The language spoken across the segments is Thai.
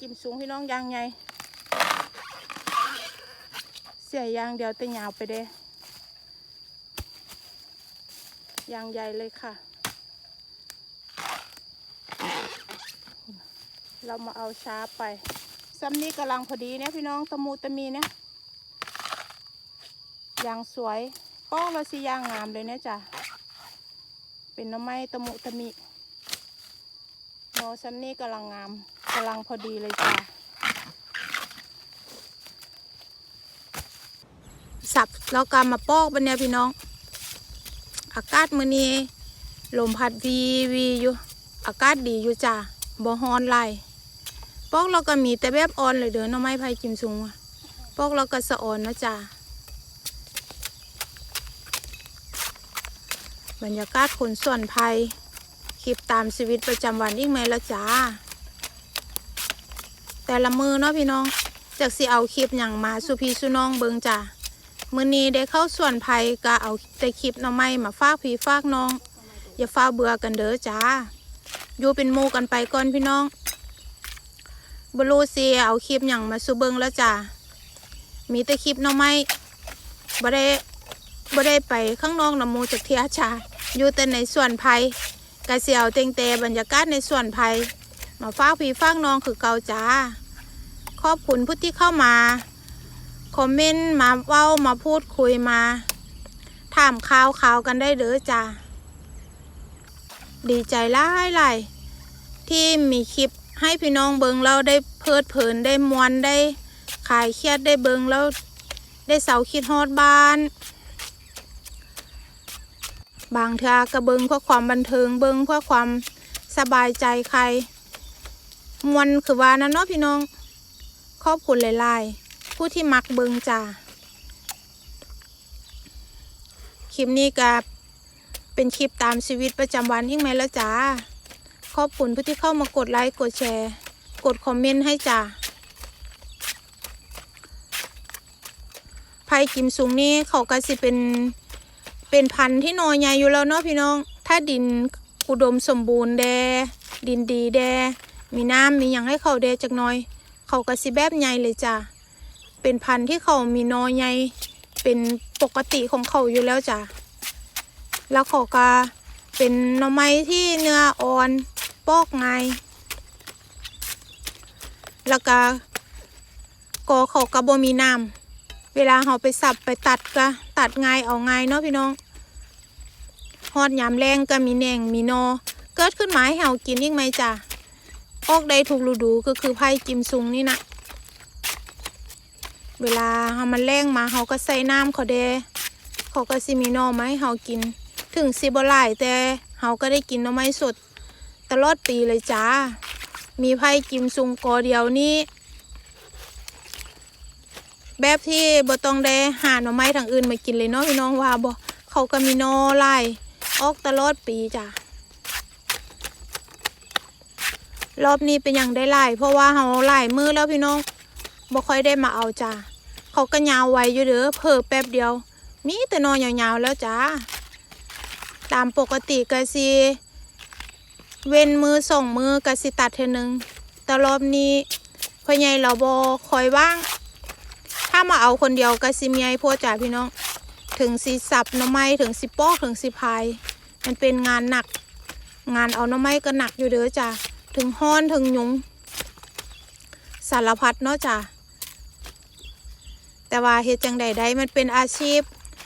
กิมสูงพี่น้องยางไงเสียยางเดียวแต่ยาวไปเด้ยางใหญ่เลยค่ะ เรามาเอาช้าไปซ้ำนี้กำลังพอดีเนี่ยพี่น้องตะมูตะมีเนี่ยยางสวยป้องเราสิยางงามเลยเนี่ยจ้ะเป็นน้ำไม้ตะมุตะมิ โนซ้ำนี้กำลังงามกำลังพอดีเลยจ้ะสับแล้วก็มาปอกบันเนี่ยพี่น้อง อากาศมื้อนี้ลมพัดวีวีอยู่อากาศดีอยู่จ้ะบ่ฮ้อนไลายปอกเราก็มีแต่แบบอ่อนเลยเด้อน้ำไม้ไผ่จิมซุงปอกเราก็สะอ่อนนะจ้ะบรรยากาศขนส่วนภัย คลิปตามชีวิตประจำวันอีกไหมละจ้า แต่ละมือเนาะพี่น้องจากสิเอาคลิปอย่างมาสุพีสุน้องเบิงจ้ามือนี้ได้เข้าส่วนภัยก็เอาแต่คลิปน้ำไม้มาฝากพี่ฝากน้อง อย่าฟ้าเบื่อกันเด้อจ้าอยู่เป็นหมู่กันไปก่อนพี่น้องบลูซีเอาคลิปอย่างมาสุเบิงแล้วจ้ามีแต่คลิปน้ำไม้บ่ได้บ่ได้ไปข้างนอกน้ำมูจากเทียชาอยู่แต่ในส่วนภัย กระเสียวเต็งเตบรรยากาศในส่วนภัยมาฟ้าพีฟ้ากน้องคือเกาจ้าขอบคุณผู้ที่เข้ามาคอมเมนต์มาเว้ามาพูดคุยมา ถามข่าวข่าวกันได้เด้อจ้าดีใจหลายหลายที่มีคลิปให้พี่น้องเบิงแล้วได้เพลิดเพลินได้มวนได้ขายเครียดได้เบิงแล้วได้เสาคิดฮอดบ้าน บางเทือกระเบิงเพื่อความบันเทิงเบิงเพื่อความสบายใจใคร มวนคือว่านั่นเนาะพี่น้องขอบคุณหลายๆ ผู้ที่มักเบิงจ้าคลิปนี้กับเป็นคลิปตามชีวิตประจำวันอีกไหมล้วจ้าขอบคุณผู้ที่เข้ามากดไลค์กดแชร์ กดคอมเมนต์ให้จ้าไผ่กิมซุงนี่เขาก็สิเป็น เป็นพันธุ์ที่นอใหญ่อยู่แล้วเนาะพี่น้อง ถ้าดินอุดมสมบูรณ์แด ดินดีแด มีน้ำมีอย่างให้เขาแดจักหน่อย เขาก็สิแบบใหญ่เลยจ้ะ เป็นพันธุ์ที่เขามีนอใหญ่เป็นปกติของเขาอยู่แล้วจ้ะ แล้วเขาก็เป็นหน่อไม้ที่เนื้ออ่อนปอกง่ายแล้วก็กอเขาก็บ่มีน้ำเวลาเราไปสับไปตัดก็ตัดง่ายเอาง่ายเนาะพี่น้อง ฮอดยามแรงก็มีแหน่งมีนอ เกิดขึ้นมาให้เรากินอีกไหมจ้ะออกได้ถูกฤดูก็คือไผ่จิมซุงนี่นะเวลาเฮามันแรงมาเขาก็ใส่น้ำเขาเดเขาก็สิมีนอมาให้เรากิน ถึงสิบ่หลายแต่เราก็ได้กินหน่อไม้สด ตลอดปีเลยจ้า มีไผ่จิมซุงกอเดียวนี่แบบที่บ่ต้องได้หาหน่อไม้ทางอื่นมากินเลยเนาะพี่น้องว่าบ่เขาก็มีนอไล่ ออกตลอดปีจ้ะรอบนี้เป็นอย่างได้ไล่เพราะว่าเขาไล่มือแล้วพี่น้องบ่ค่อยได้มาเอาจ้ะเขาก็ยาวไวอยู่เด้อเพิ่แป๊บเดียว มีแต่นอนยาวๆแล้วจ้าตามปกติก็สิเว้นมือสองมือก็สิตัดเทอนึงแต่รอบนี้พ่อใหญ่เราบ่คอยว่าง ถ้ามาเอาคนเดียวก็สิเมียพวกจ่าพี่น้อง ถึงสีสับน้ำไม้ถึงสิปอกถึงสิพาย มันเป็นงานหนัก งานเอาหน้ำไม้ก็หนักอยู่เด้อจ้ะถึงห้อนถึงยุงสารพัดเนาะจ้ะแต่ว่าเฮ็ดจังใดได้มันเป็นอาชีพ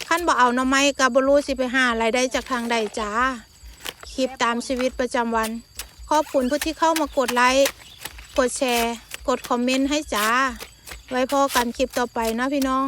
ขั้นบ่เอาหน้ำไม้กับบรูสิไปหารายได้จากทางใดจ้าคลิปตามชีวิตประจำวัน ขอบคุณผู้ที่เข้ามากดไลค์กดแชร์ กดคอมเมนต์ให้จ้า ไว้พอกันคลิปต่อไปนะพี่น้อง